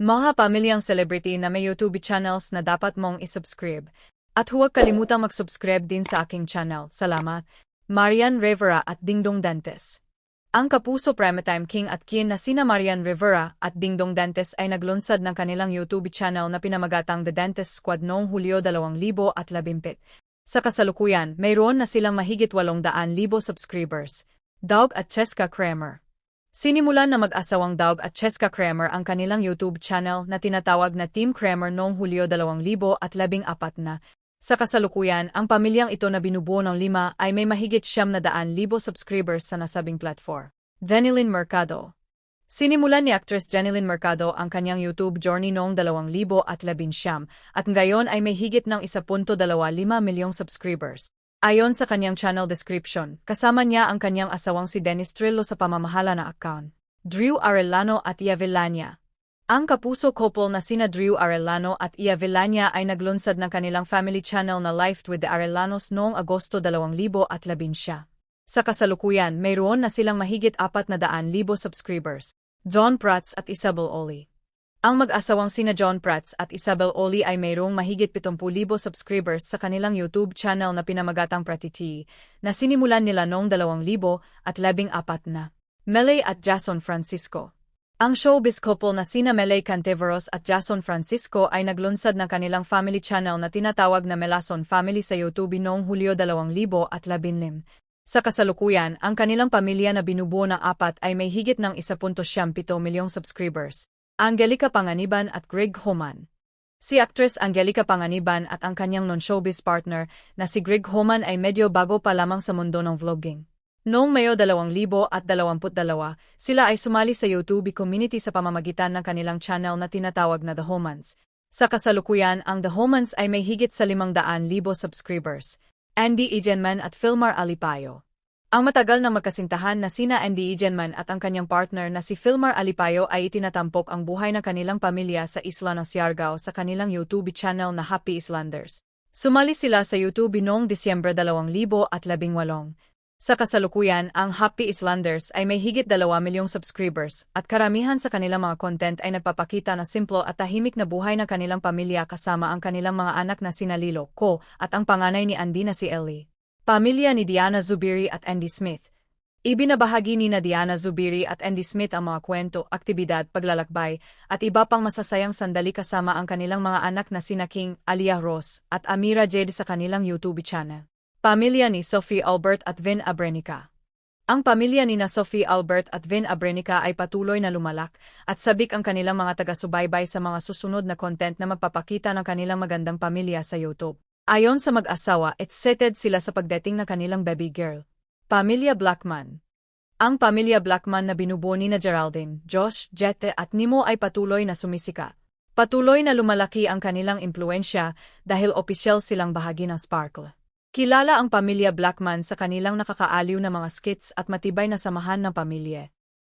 Mga pamilyang celebrity na may YouTube channels na dapat mong isubscribe. At huwag kalimutang mag-subscribe din sa aking channel. Salamat. Marian Rivera at Dingdong Dantes. Ang kapuso Primetime King at Queen na sina Marian Rivera at Dingdong Dantes ay naglunsad ng kanilang YouTube channel na pinamagatang The Dantes Squad noong Hulyo 2017. Sa kasalukuyan, mayroon na silang mahigit 800,000 subscribers. Dog at Cheska Kramer. Sinimulan na mag-asawang Dog at Cheska Kramer ang kanilang YouTube channel na tinatawag na Team Kramer noong Hulyo 2014 na. Sa kasalukuyan, ang pamilyang ito na binubuo ng lima ay may mahigit siyam na daan libo subscribers sa nasabing platform. Denilyn Mercado Sinimulan ni actress Jenilyn Mercado ang kanyang YouTube journey noong 2019 at ngayon ay may higit ng 1.25 milyong subscribers. Ayon sa kanyang channel description, kasama niya ang kanyang asawang si Dennis Trillo sa pamamahala na account. Drew Arellano at Ia Villania. Ang kapuso couple na sina Drew Arellano at Ia Villania ay naglunsad ng kanilang family channel na Life with the Arellanos noong Agosto 2011. Sa kasalukuyan, mayroon na silang mahigit apat na daan libo subscribers. John Prats at Isabel Oli. Ang mag-asawang sina John Prats at Isabel Oli ay mayroong mahigit 70,000 subscribers sa kanilang YouTube channel na pinamagatang Pratiti, na sinimulan nila noong 2014 na. Melay at Jason Francisco Ang showbiz couple na sina Melay Canteveros at Jason Francisco ay naglunsad ng kanilang family channel na tinatawag na Melason Family sa YouTube noong Hulyo 2015. Sa kasalukuyan, ang kanilang pamilya na binubuo ng apat ay may higit ng 1.7 milyong subscribers. Angelica Panganiban at Greg Homan. Si actress Angelica Panganiban at ang kanyang non-showbiz partner na si Greg Homan ay medyo bago pa lamang sa mundo ng vlogging. Noong Mayo 2022, sila ay sumali sa YouTube community sa pamamagitan ng kanilang channel na tinatawag na The Homans. Sa kasalukuyan, ang The Homans ay may higit sa 500,000 subscribers. Andy Egenman at Filmar Alipayo. Ang matagal na magkasintahan na sina Andy Egenman at ang kanyang partner na si Filmar Alipayo ay itinatampok ang buhay ng kanilang pamilya sa isla ng Siargao sa kanilang YouTube channel na Happy Islanders. Sumali sila sa YouTube noong Disyembre 2018. Sa kasalukuyan, ang Happy Islanders ay may higit 2 milyong subscribers at karamihan sa kanilang mga content ay nagpapakita na simple at tahimik na buhay ng kanilang pamilya kasama ang kanilang mga anak na sina Lilo, Ko, at ang panganay ni Andy na si Ellie. Pamilya ni Diana Zubiri at Andy Smith. Ibinabahagi ni na Diana Zubiri at Andy Smith ang mga kwento, aktibidad, paglalakbay, at iba pang masasayang sandali kasama ang kanilang mga anak na sina King, Alia Ross, at Amira Jade sa kanilang YouTube channel. Pamilya ni Sophie Albert at Vin Abrenica. Ang pamilya ni na Sophie Albert at Vin Abrenica ay patuloy na lumalak at sabik ang kanilang mga taga-subaybay sa mga susunod na content na magpapakita ng kanilang magandang pamilya sa YouTube. Ayon sa mag-asawa, excited sila sa pagdating ng kanilang baby girl. Pamilya Blackman Ang pamilya Blackman na binubuo ni na Geraldine, Josh, Jette at Nemo ay patuloy na sumisika. Patuloy na lumalaki ang kanilang impluensya dahil opisyal silang bahagi ng Sparkle. Kilala ang pamilya Blackman sa kanilang nakakaaliw na mga skits at matibay na samahan ng pamilya.